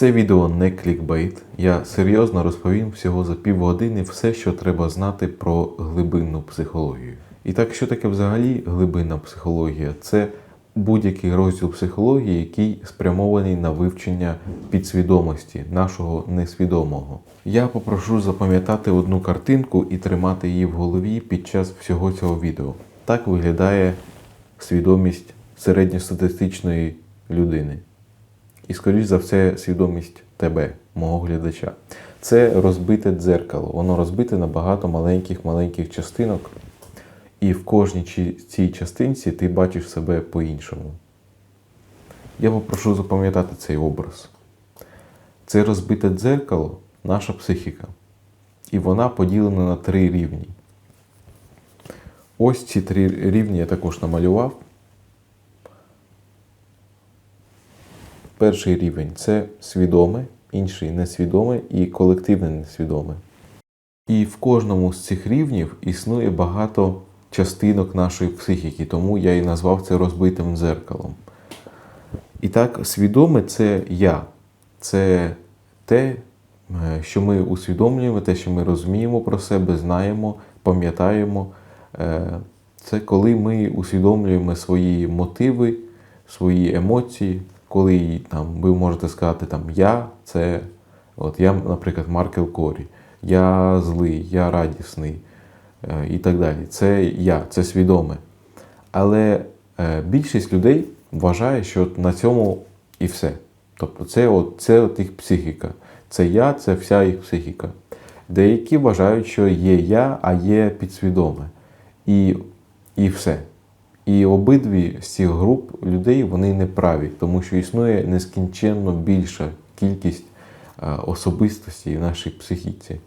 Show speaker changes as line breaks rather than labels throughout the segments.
Це відео не клікбейт. Я серйозно розповім всього за півгодини все, що треба знати про глибинну психологію. І так, що таке взагалі глибинна психологія? Це будь-який розділ психології, який спрямований на вивчення підсвідомості нашого несвідомого. Я попрошу запам'ятати одну картинку і тримати її в голові під час всього цього відео. Так виглядає свідомість середньостатистичної людини. І, скоріш за все, свідомість тебе, мого глядача. Це розбите дзеркало. Воно розбите на багато маленьких-маленьких частинок. І в кожній цій частинці ти бачиш себе по-іншому. Я попрошу запам'ятати цей образ. Це розбите дзеркало наша психіка. І вона поділена на три рівні. Ось ці три рівні я також намалював. Перший рівень це свідоме, інший несвідоме і колективне несвідоме. І в кожному з цих рівнів існує багато частинок нашої психіки, тому я і назвав це розбитим дзеркалом. І так, свідоме це я. Це те, е, що ми усвідомлюємо, те, що ми розуміємо про себе, знаємо, пам'ятаємо. Е, Це коли ми усвідомлюємо свої мотиви, свої емоції, коли там, ви можете сказати там я, це от я, наприклад, Маркел Корі, я злий, я радісний е, і так далі. Це я, це свідоме. Але е, більшість людей вважає, що на цьому і все. Тобто це от, це от їх психіка. Це я, це вся їх психіка. Деякі вважають, що є я, а є підсвідоме. І, і все. І обидві з цих груп людей вони не праві, тому що існує нескінченно більша кількість е, особистостей в нашій психіці.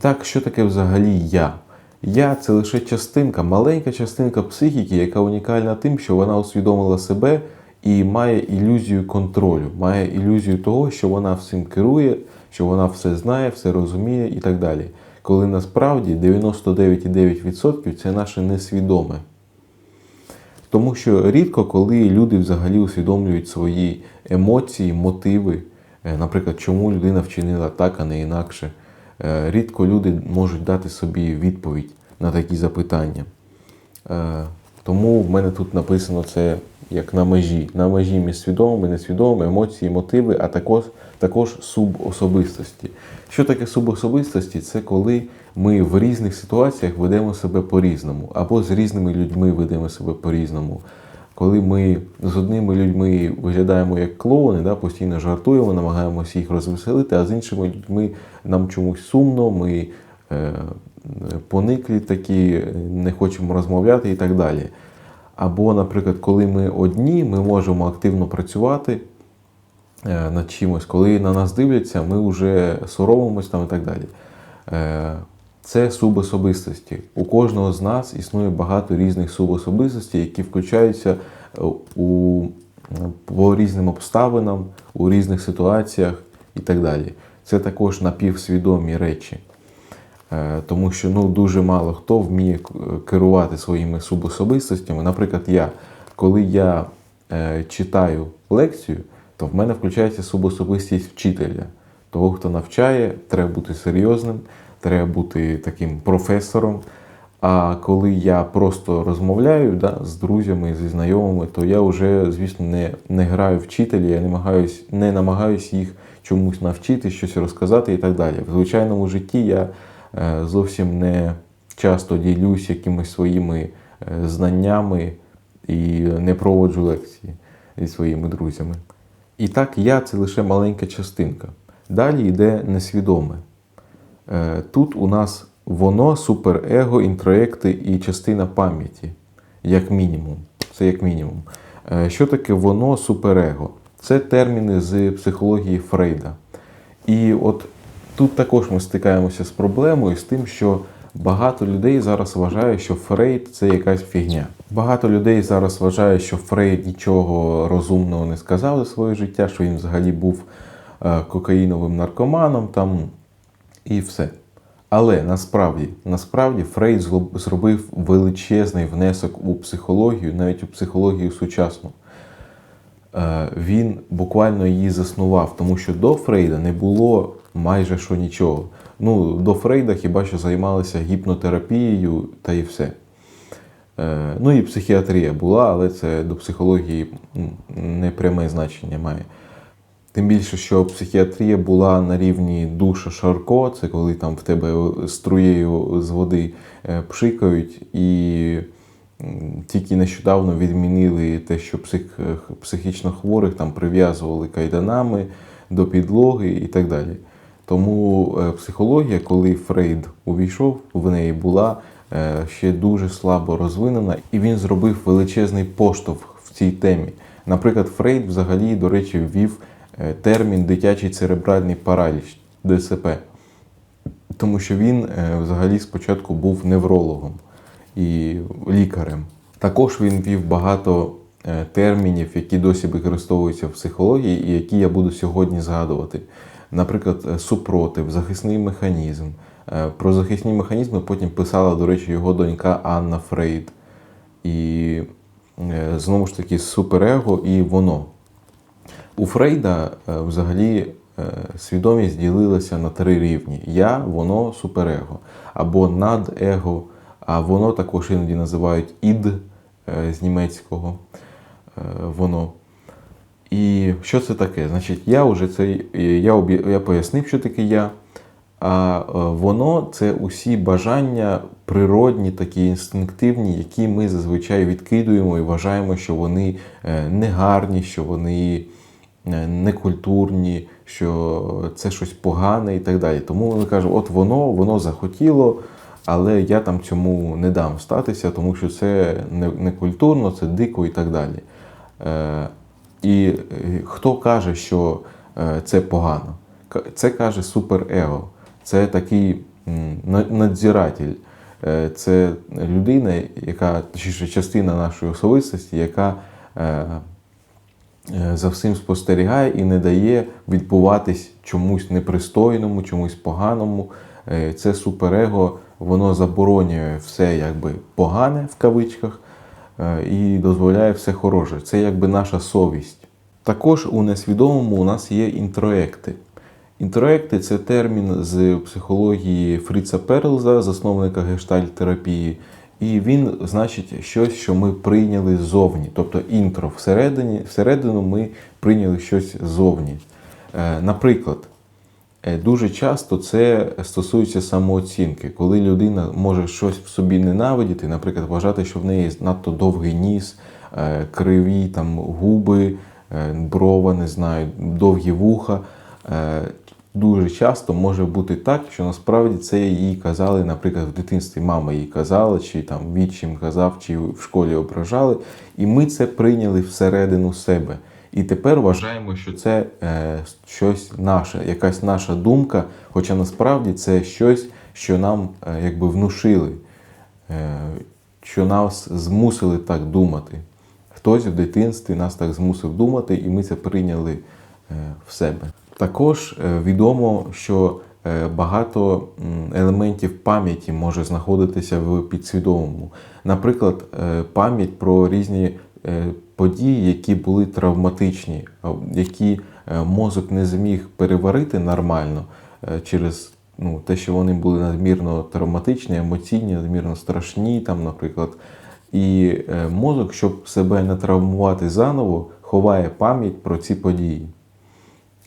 Так, що таке взагалі я? Я це лише частинка, маленька частинка психіки, яка унікальна тим, що вона усвідомила себе і має ілюзію контролю, має ілюзію того, що вона всім керує, що вона все знає, все розуміє і так далі. Коли насправді 99,9% це наше несвідоме. Тому що рідко, коли люди взагалі усвідомлюють свої емоції, мотиви, е, наприклад, чому людина вчинила так, а не інакше. Е, Рідко люди можуть дати собі відповідь на такі запитання. Е, Тому в мене тут написано це як на межі. На межі між свідомими, несвідомими, емоції, мотиви, а також, також субособистості. Що таке субособистості? Це коли ми в різних ситуаціях ведемо себе по-різному, або з різними людьми ведемо себе по-різному. Коли ми з одними людьми виглядаємо як клоуни, да, постійно жартуємо, намагаємося їх розвеселити, а з іншими людьми нам чомусь сумно, ми е, пониклі такі, не хочемо розмовляти і так далі. Або, наприклад, коли ми одні, ми можемо активно працювати е, над чимось, коли на нас дивляться, ми вже соромимось там і так далі. Це субособистості. У кожного з нас існує багато різних субособистостей, які включаються е, у, по різним обставинам, у різних ситуаціях і так далі. Це також напівсвідомі речі. Е, Тому що ну, дуже мало хто вміє керувати своїми субособистостями. Наприклад, я, коли я е, читаю лекцію, то в мене включається субособистість вчителя. Того, хто навчає, треба бути серйозним, треба бути таким професором. А коли я просто розмовляю да, з друзями, зі знайомими, то я вже, звісно, не, не граю вчителя, я намагаюсь, не намагаюсь їх чомусь навчити, щось розказати і так далі. В звичайному житті я е, зовсім не часто ділюсь якимись своїми е, знаннями і не проводжу лекції зі своїми друзями. І так, я це лише маленька частинка. Далі йде несвідоме. Е, Тут у нас воно, суперего, інтроекти і частина пам'яті, як мінімум. Це як мінімум. Е, Що таке воно, суперего? Це терміни з психології Фрейда. І от тут також ми стикаємося з проблемою, з тим, що багато людей зараз вважає, що Фрейд це якась фігня. Багато людей зараз вважає, що Фрейд нічого розумного не сказав за своє життя, що він взагалі був е, кокаїновим наркоманом там і все. Але насправді, насправді Фрейд зробив величезний внесок у психологію, навіть у психологію сучасну. е, він буквально її заснував, тому що до Фрейда не було майже що нічого. Ну, до Фрейда хіба що займалися гіпнотерапією та і все. Е, Ну і психіатрія була, але це до психології м, не пряме значення має. Тим більше, що психіатрія була на рівні душа Шарко, це коли там в тебе струєю з води е, пшикають, і тільки нещодавно відмінили те, що псих, психічно хворих там прив'язували кайданами до підлоги і так далі. Тому е, психологія, коли Фрейд увійшов, в неї була е, ще дуже слабо розвинена, і він зробив величезний поштовх в цій темі. Наприклад, Фрейд взагалі, до речі, ввів термін дитячий церебральний параліч ДЦП, тому що він е, взагалі спочатку був неврологом і лікарем. Також він ввів багато е, термінів, які досі використовуються в психології, і які я буду сьогодні згадувати. Наприклад, е, супротив, захисний механізм. Е, Про захисні механізми потім писала, до речі, його донька Анна Фрейд. І е, знову ж таки суперего і воно. У Фрейда е, взагалі е, свідомість ділилася на три рівні: я, воно, суперего, або надего, а воно також іноді називають ід е, з німецького воно. І що це таке? Значить, я вже це я, я пояснив, що таке я. А воно це усі бажання природні, такі інстинктивні, які ми зазвичай відкидуємо і вважаємо, що вони негарні, що вони некультурні, що це щось погане і так далі. Тому ми кажемо, от воно, воно захотіло, але я там цьому не дам статися, тому що це не, не культурно, це дико і так далі. Е, і е, хто каже, що е, це погано? Це каже суперего. Це такий надзиратель. Е, Це людина, яка частина нашої особистості, яка е, е, за всім спостерігає і не дає відбуватись чомусь непристойному, чомусь поганому. Е, Це суперего, воно заборонює все якби погане в кавичках е, і дозволяє все хороше. Це якби наша совість. Також у несвідомому у нас є інтроекти. Інтроекти це термін з психології Фріца Перлза, засновника гештальт-терапії. І він значить щось, що ми прийняли ззовні. Тобто інтро всередині, всередину ми прийняли щось ззовні. Е, Наприклад, Е, Дуже часто це стосується самооцінки, коли людина може щось в собі ненавидіти, наприклад, вважати, що в неї надто довгий ніс, е, криві там губи, брова, не знаю, довгі вуха. Дуже часто може бути так, що насправді це їй казали, наприклад, в дитинстві мама їй казала, чи там відчим казав, чи в школі ображали, і ми це прийняли всередину себе. І тепер вважаємо, що це е, щось наше, якась наша думка, хоча насправді це щось, що нам е, якби внушили, е, що нас змусили так думати. Хтось в дитинстві нас так змусив думати, і ми це прийняли е, в себе. Також е, відомо, що е, багато елементів пам'яті може знаходитися в підсвідомому. Наприклад, е, пам'ять про різні події, які були травматичні, які мозок не зміг переварити нормально через ну, те, що вони були надмірно травматичні, емоційні, надмірно страшні, там, наприклад. І мозок, щоб себе не травмувати заново, ховає пам'ять про ці події.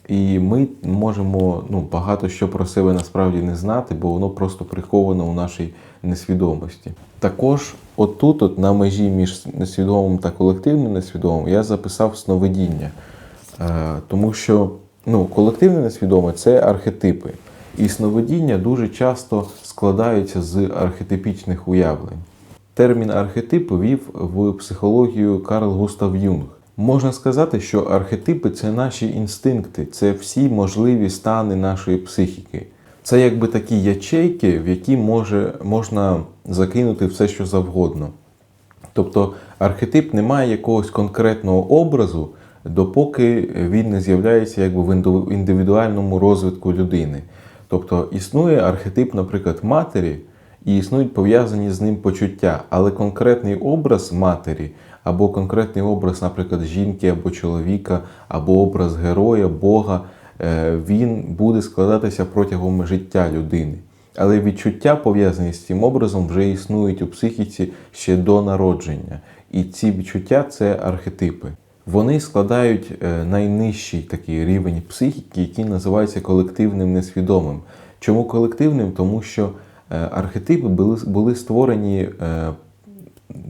І ми можемо ну, багато що про себе насправді не знати, бо воно просто приховано у нашій несвідомості. Також отут, от на межі між несвідомим та колективним несвідомим, я записав сновидіння. Е, тому що ну, колективне несвідоме це архетипи. І сновидіння дуже часто складаються з архетипічних уявлень. Термін архетип ввів в психологію Карл Густав Юнг. Можна сказати, що архетипи це наші інстинкти, це всі можливі стани нашої психіки. Це якби такі ячейки, в які може, можна закинути все, що завгодно. Тобто архетип не має якогось конкретного образу, допоки він не з'являється якби в індивідуальному розвитку людини. Тобто існує архетип, наприклад, матері, і існують пов'язані з ним почуття, але конкретний образ матері або конкретний образ, наприклад, жінки або чоловіка, або образ героя, Бога, е, він буде складатися протягом життя людини. Але відчуття, пов'язані з цим образом, вже існують у психіці ще до народження. І ці відчуття це архетипи. Вони складають е, найнижчий такий рівень психіки, який називається колективним несвідомим. Чому колективним? Тому що е, архетипи були, створені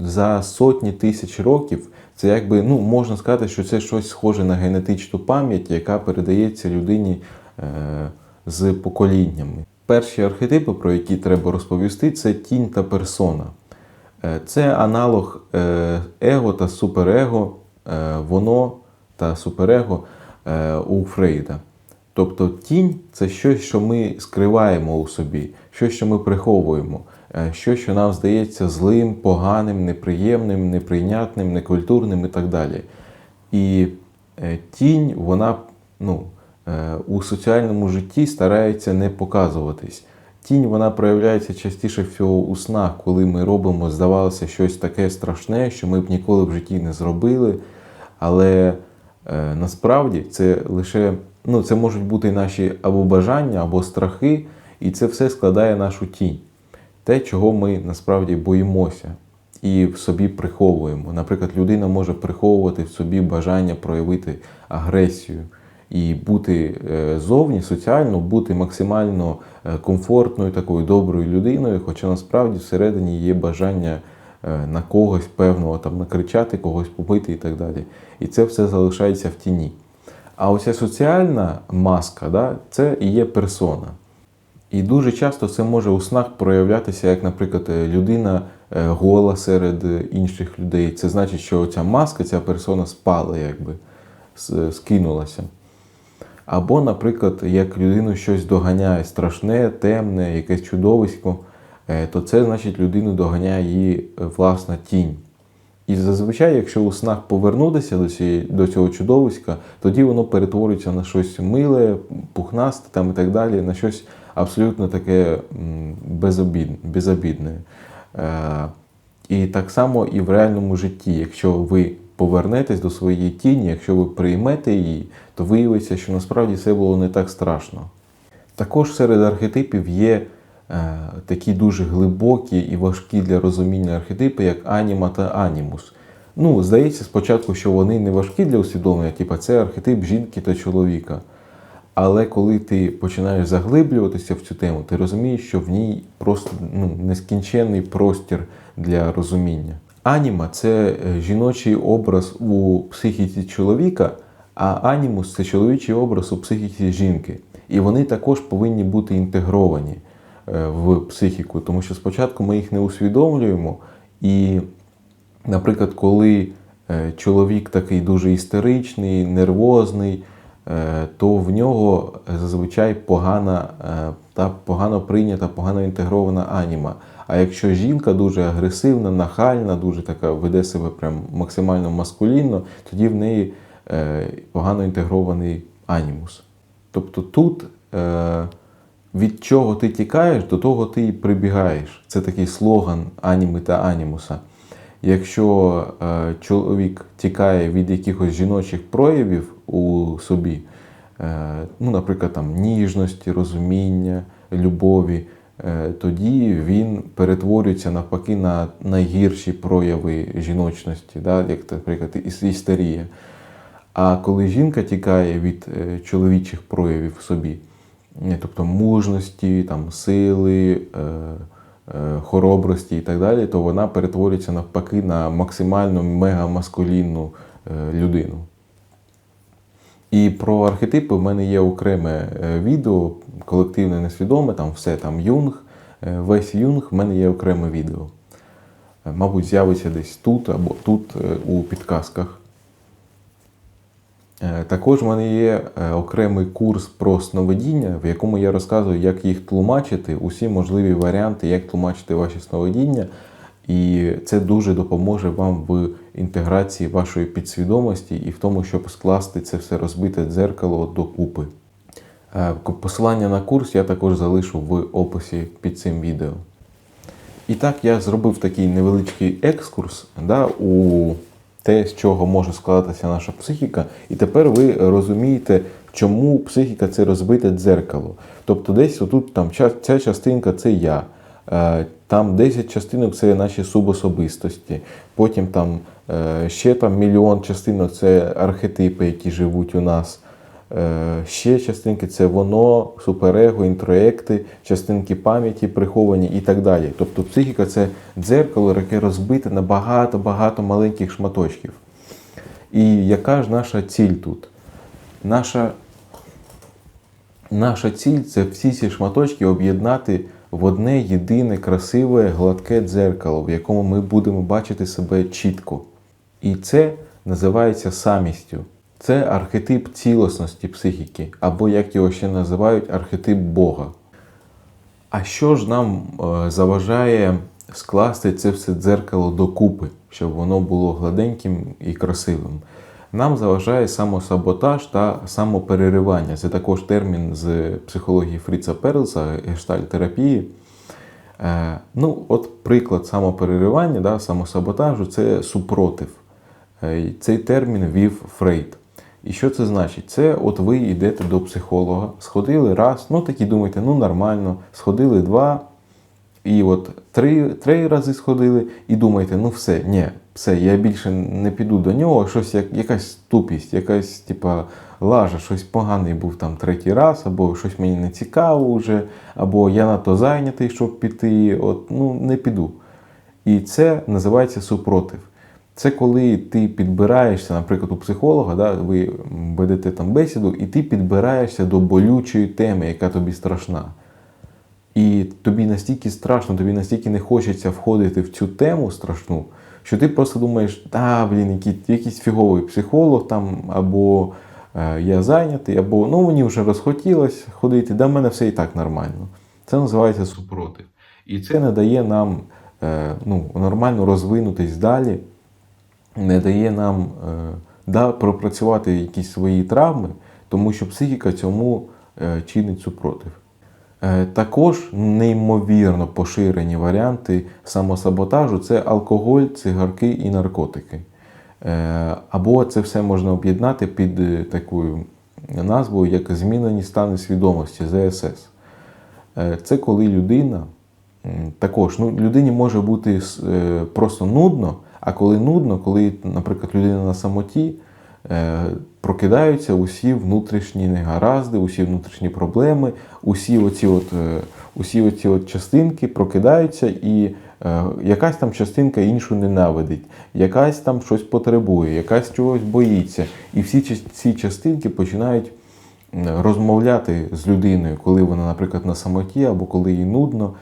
за сотні тисяч років. Це якби ну можна сказати, що це щось схоже на генетичну пам'ять, яка передається людині е, з поколіннями. Перші архетипи, про які треба розповісти, це тінь та персона. Е, Це аналог е, его та суперего, е, воно та суперего у Фрейда. Тобто тінь це щось, що ми скриваємо у собі, щось, що ми приховуємо, е, щось, що нам здається злим, поганим, неприємним, неприйнятним, некультурним і так далі. І е, тінь, вона ну, е, у соціальному житті старається не показуватись. Тінь вона проявляється частіше всього у снах, коли ми робимо, здавалося, щось таке страшне, що ми б ніколи в житті не зробили. Але е, насправді це лише ну, це можуть бути наші або бажання, або страхи, і це все складає нашу тінь. Те, чого ми насправді боїмося і в собі приховуємо. Наприклад, людина може приховувати в собі бажання проявити агресію і бути е, зовні соціально, бути максимально е, комфортною, такою доброю людиною, хоча насправді всередині є бажання е, на когось певного там накричати, когось побити і так далі. І це все залишається в тіні. А оця соціальна маска, да, це і є персона. І дуже часто це може у снах проявлятися, як, наприклад, е, людина е, гола серед е, інших людей. Це значить, що ця маска, ця персона спала, якби скинулася. Або, наприклад, як людину щось доганяє страшне, темне, якесь чудовисько, то це значить людину доганяє її власна тінь. І зазвичай, якщо у снах повернутися до, цієї, до цього чудовиська, тоді воно перетворюється на щось миле, пухнасте там і так далі, на щось абсолютно таке безобідне. Е, і так само і в реальному житті, якщо ви повернетесь до своєї тіні, якщо ви приймете її, то виявиться, що насправді все було не так страшно. Також серед архетипів є е, такі дуже глибокі і важкі для розуміння архетипи, як аніма та анімус. Ну, здається, спочатку, що вони не важкі для усвідомлення, типу це архетип жінки та чоловіка. Але коли ти починаєш заглиблюватися в цю тему, ти розумієш, що в ній просто ну, нескінченний простір для розуміння. Аніма це е, жіночий образ у психіці чоловіка, а анімус це чоловічий образ у психіці жінки. І вони також повинні бути інтегровані е, в психіку, тому що спочатку ми їх не усвідомлюємо. І, наприклад, коли е, чоловік такий дуже істеричний, нервозний, то в нього зазвичай погана е, та погано прийнята, погано інтегрована аніма. А якщо жінка дуже агресивна, нахальна, дуже така веде себе прям максимально маскулінно, тоді в неї е, погано інтегрований анімус. Тобто тут е, від чого ти тікаєш, до того ти і прибігаєш. Це такий слоган аніми та анімуса. Якщо е, чоловік тікає від якихось жіночих проявів у собі, е, ну, наприклад, там, ніжності, розуміння, любові, е, тоді він перетворюється навпаки на найгірші прояви жіночності, да, як, наприклад, іс- істерія. А коли жінка тікає від чоловічих проявів в собі, тобто мужності, там, сили, хоробрості і так далі, то вона перетворюється навпаки на максимально мегамаскулінну е, людину. І про архетипи в мене є окреме е, відео, колективне несвідоме, там все там Юнг, е, весь Юнг, в мене є окреме відео. Е, Мабуть, з'явиться десь тут або тут е, у підказках. Е, Також в мене є е, окремий курс про сновидіння, в якому я розказую, як їх тлумачити, усі можливі варіанти, як тлумачити ваші сновидіння. І це дуже допоможе вам в інтеграції вашої підсвідомості і в тому, щоб скласти це все розбите дзеркало докупи. Е, Посилання на курс я також залишу в описі під цим відео. І так, я зробив такий невеличкий екскурс да, у те, з чого може складатися наша психіка, і тепер ви розумієте, чому психіка це розбите дзеркало. Тобто, десь отут там ця частинка це я. Е, Там 10 частинок це наші субособистості. Потім там е, ще там мільйон частинок це архетипи, які живуть у нас. Е, Ще частинки це воно, суперего, інтроекти, частинки пам'яті приховані і так далі. Тобто психіка це дзеркало, яке розбите на багато-багато маленьких шматочків. І яка ж наша ціль тут? Наша, наша ціль це всі ці шматочки об'єднати в одне єдине красиве гладке дзеркало, в якому ми будемо бачити себе чітко. І це називається самістю. Це архетип цілісності психіки, або як його ще називають, архетип Бога. А що ж нам е, заважає скласти це все дзеркало докупи, щоб воно було гладеньким і красивим? Нам заважає самосаботаж та самопереривання. Це також термін з психології Фріца Перлса, гештальтерапії. Е, ну, от приклад самопереривання, да, самосаботажу це супротив. Е, Цей термін вів Фрейд. І що це значить? Це от ви йдете до психолога, сходили раз, ну такі думаєте, ну нормально, сходили два, і от три, три рази сходили, і думаєте, ну все, ні, все, я більше не піду до нього, щось як, якась тупість, якась типа лажа, щось поганий був там третій раз, або щось мені не цікаво вже, або я надто зайнятий, щоб піти, от, ну не піду. І це називається супротив. Це коли ти підбираєшся, наприклад, у психолога, да, ви ведете там бесіду, і ти підбираєшся до болючої теми, яка тобі страшна. І тобі настільки страшно, тобі настільки не хочеться входити в цю тему страшну, що ти просто думаєш, та, блін, який, якийсь фіговий психолог там, або е, я зайнятий, або ну мені вже розхотілося ходити, да в мене все і так нормально. Це називається супротив. І це не дає нам е, ну, нормально розвинутись далі не дає нам е, да, пропрацювати якісь свої травми, тому що психіка цьому е, чинить супротив. Е, Також неймовірно поширені варіанти самосаботажу це алкоголь, цигарки і наркотики. Або це все можна об'єднати під такою назвою, як змінені стани свідомості ЗСС. Це коли людина також ну, людині може бути просто нудно, а коли нудно, коли, наприклад, людина на самоті, е, прокидаються усі внутрішні негаразди, усі внутрішні проблеми, усі оці от, е, усі оці от частинки прокидаються, і е, якась там частинка іншу ненавидить, якась там щось потребує, якась чогось боїться. І всі ці- ці частинки починають розмовляти з людиною, коли вона, наприклад, на самоті або коли їй нудно.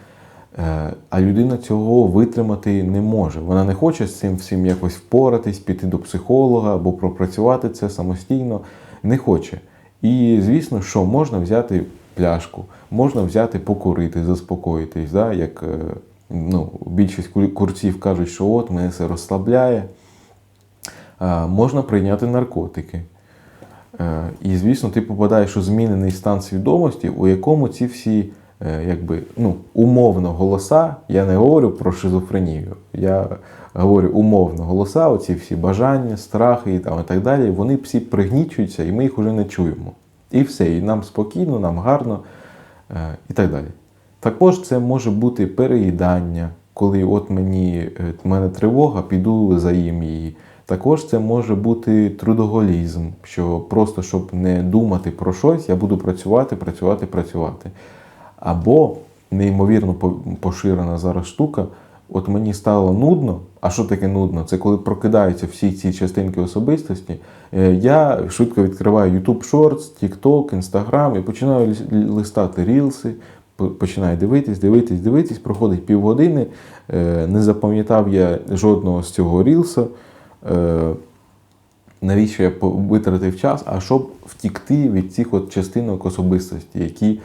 Е, А людина цього витримати не може. Вона не хоче з цим всім якось впоратись, піти до психолога або пропрацювати це самостійно. Не хоче. І звісно, що можна взяти пляшку, можна взяти покурити, заспокоїтись. Да? Як е, ну, більшість курців кажуть, що от мене це розслабляє. Е, Можна прийняти наркотики. І, звісно, ти попадаєш у змінений стан свідомості, у якому ці всі якби, ну, умовно голоса, я не говорю про шизофренію, я говорю умовно голоса, оці всі бажання, страхи і, там, і так далі, вони всі пригнічуються, і ми їх вже не чуємо. І все, і нам спокійно, нам гарно е, і так далі. Також це може бути переїдання, коли от мені е, в мене тривога, піду заїм її. Також це може бути трудоголізм, що просто щоб не думати про щось, я буду працювати, працювати, працювати. Або неймовірно поширена зараз штука. От мені стало нудно. А що таке нудно? Це коли прокидаються всі ці частинки особистості. Е, Я швидко відкриваю YouTube Shorts, TikTok, Instagram і починаю листати рілси, починаю дивитись, дивитись, дивитись, проходить півгодини. Е, Не запам'ятав я жодного з цього рілса. Е, навіщо я витратив час, а щоб втікти від цих от частинок особистості, які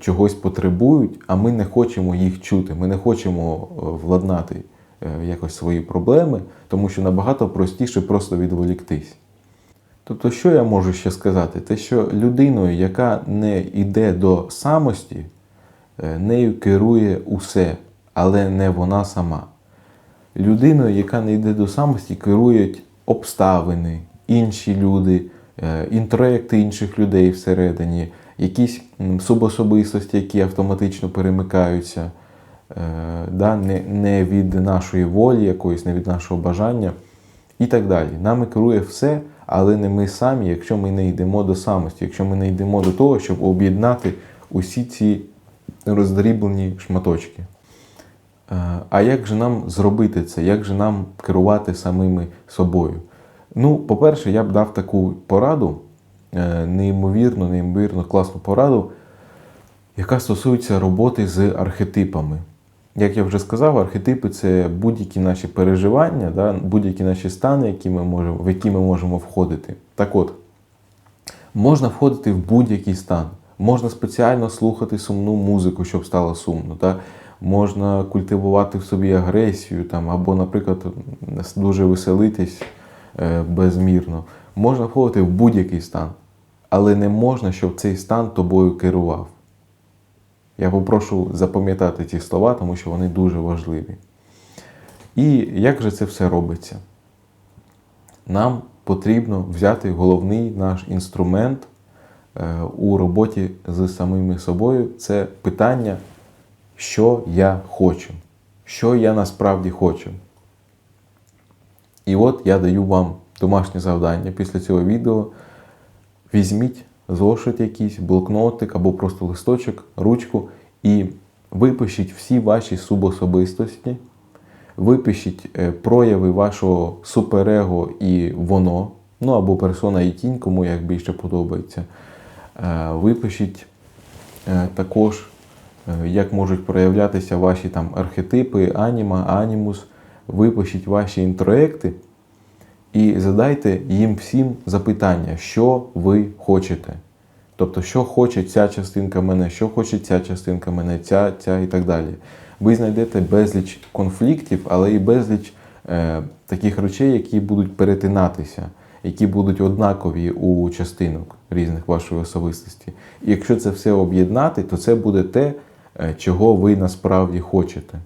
чогось потребують, а ми не хочемо їх чути, ми не хочемо е, владнати е, якось свої проблеми, тому що набагато простіше просто відволіктись. Тобто, що я можу ще сказати? Те, що людиною, яка не йде до самості, е, нею керує усе, але не вона сама. Людиною, яка не йде до самості, керують обставини, інші люди, е, інтроекти інших людей всередині, якісь субособистості, які автоматично перемикаються, е, да, не, від нашої волі якоїсь, не від нашого бажання і так далі. Нами керує все, але не ми самі, якщо ми не йдемо до самості, якщо ми не йдемо до того, щоб об'єднати усі ці роздріблені шматочки. Е, А як же нам зробити це? Як же нам керувати самими собою? Ну, по-перше, я б дав таку пораду, неймовірно, неймовірно класну пораду, яка стосується роботи з архетипами. Як я вже сказав, архетипи це будь-які наші переживання, да, будь-які наші стани, які ми можемо, в які ми можемо входити. Так от, можна входити в будь-який стан. Можна спеціально слухати сумну музику, щоб стало сумно. Да? Можна культивувати в собі агресію, там, або, наприклад, дуже веселитись е, безмірно. Можна входити в будь-який стан, але не можна, щоб цей стан тобою керував. Я попрошу запам'ятати ці слова, тому що вони дуже важливі. І як же це все робиться? Нам потрібно взяти головний наш інструмент е, у роботі з самими собою це питання, що я хочу, що я насправді хочу. І от я даю вам домашнє завдання після цього відео. Візьміть зошит якийсь, блокнотик або просто листочок, ручку і випишіть всі ваші субособистості, випишіть е, прояви вашого суперего і воно, ну або персона і тінь, кому як більше подобається. Е, Випишіть е, також, як можуть проявлятися ваші там архетипи, аніма, анімус, випишіть ваші інтроекти і задайте їм всім запитання, що ви хочете. Тобто, що хоче ця частинка мене, що хоче ця частинка мене, ця, ця і так далі. Ви знайдете безліч конфліктів, але і безліч е, таких речей, які будуть перетинатися, які будуть однакові у частинок різних вашої особистості. І якщо це все об'єднати, то це буде те, е, чого ви насправді хочете.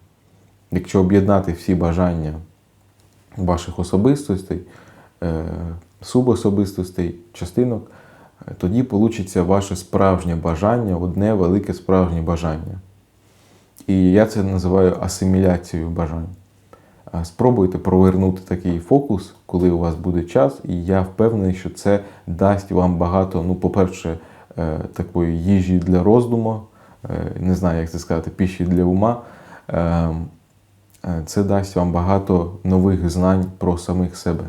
Якщо об'єднати всі бажання ваших особистостей, е, субособистостей, частинок, е, тоді вийде ваше справжнє бажання, одне велике справжнє бажання. І я це називаю асиміляцією бажань. Спробуйте провернути такий фокус, коли у вас буде час, і я впевнений, що це дасть вам багато, ну, по-перше, е, такої їжі для роздуму, е, не знаю, як це сказати, піші для ума. Е, Це дасть вам багато нових знань про самих себе.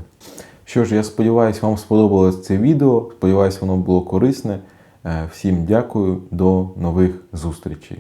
Що ж, я сподіваюся, вам сподобалось це відео. Сподіваюся, воно було корисне. Е, Всім дякую, до нових зустрічей.